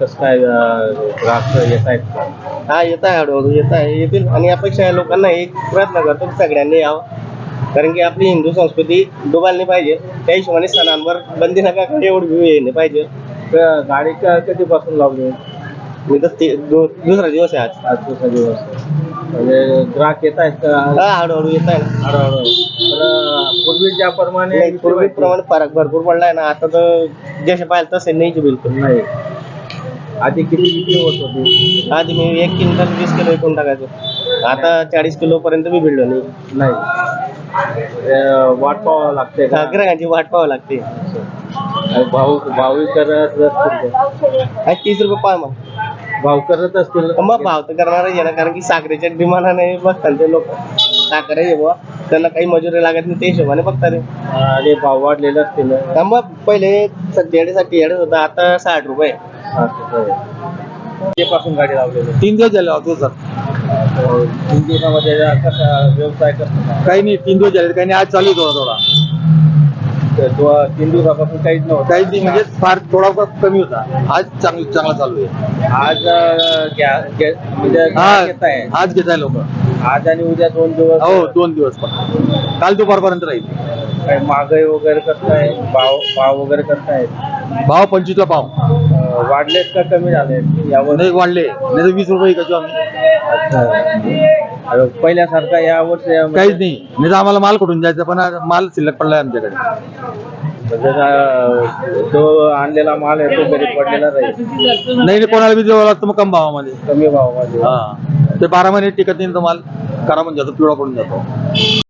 कसं काय अं, ग्राहक येत आहेत का? हा येत आहे हळूहळू येत आहे. येतील. आणि अपेक्षा आहे लोकांना एक प्रयत्न करतो की सगळ्यांनी यावं. कारण की आपली हिंदू संस्कृती डुबायला नाही पाहिजे. त्या हिशोबाने सणांवर बंदी नका एवढी व्यू येणे पाहिजे. तर गाडी क- कधीपासून लावली मी तर ते दु- दुसरा दिवस आहे आज. आज दुसरा दिवस म्हणजे ग्राहक येत आहेत का? हा हळूहळू येत आहे ना. हळूहळू. तर पूर्वी ज्याप्रमाणे नाही, पूर्वीप्रमाणे फरक भरपूर पडलाय ना. आता तर जसे पाहिजे तसे नाहीच बिलकुल. नाही. आधी किती किती होत होती? आधी मी एक क्विंटल वीस किलो एकूण टाकायचो. आता चाळीस किलो पर्यंत बी भिडलो नाही. नाही. अं, वाट पाहावं लागते का? ग्राहकांची वाट पाहावी लागते. आणि भाऊ भाऊ करत असतील? आणि तीस रुपये पाय मग. भाव करत असतील मग भाव तर करणारच आहे ना कारण की साखरेच्या डिमांडाने बघतात ते लोक. साखर आहे बुवा. त्यांना काही मजुरी लागत नाही ते हिशोबाने बघतात ते. आणि भाव वाढलेले असतील मग पहिले अठ्ठेचाळीस होता आता साठ रुपये. पासून गाडी लावलेली? तीन दिवस झाले होतो सर तीन दिवसामध्ये कसा व्यवसाय कसा काही नाही तीन दिवस झाले. काही नाही आज चालू थोडा थोडा. तीन दिवसापासून काहीच नव्हतं. काही नाही म्हणजे फार थोडा कमी होता. आज चांगलं चांगला चालू आहे. आज म्हणजे हा आज घेत आहे. लोक. आज आणि उद्या दोन दिवस. हो दोन दिवस पण. काल दुपारपर्यंत राहील. काही महागाई वगैरे कसं आहे भाव भाव वगैरे कसं आहे भाव पंचवीसला पाव. वाढलेत का कमी झाले यावर नाही वाढले. नाही तर वीस रुपये इकायचो आम्ही. पहिल्यासारखा या वर्षी काहीच नाही. नाही तर आम्हाला माल कुठून जायचा पण माल शिल्लक पडलाय आमच्याकडे. म्हणजे जो आणलेला माल आहे तो घरी पडलेला राहील. नाही नाही कोणाला बी द्यावं लागतं मग कम भावामध्ये. कमी भावामध्ये. हा. ते बारा महिने टिकत नाही तो माल. करा म्हणजे जातो पिवळा पडून जातो.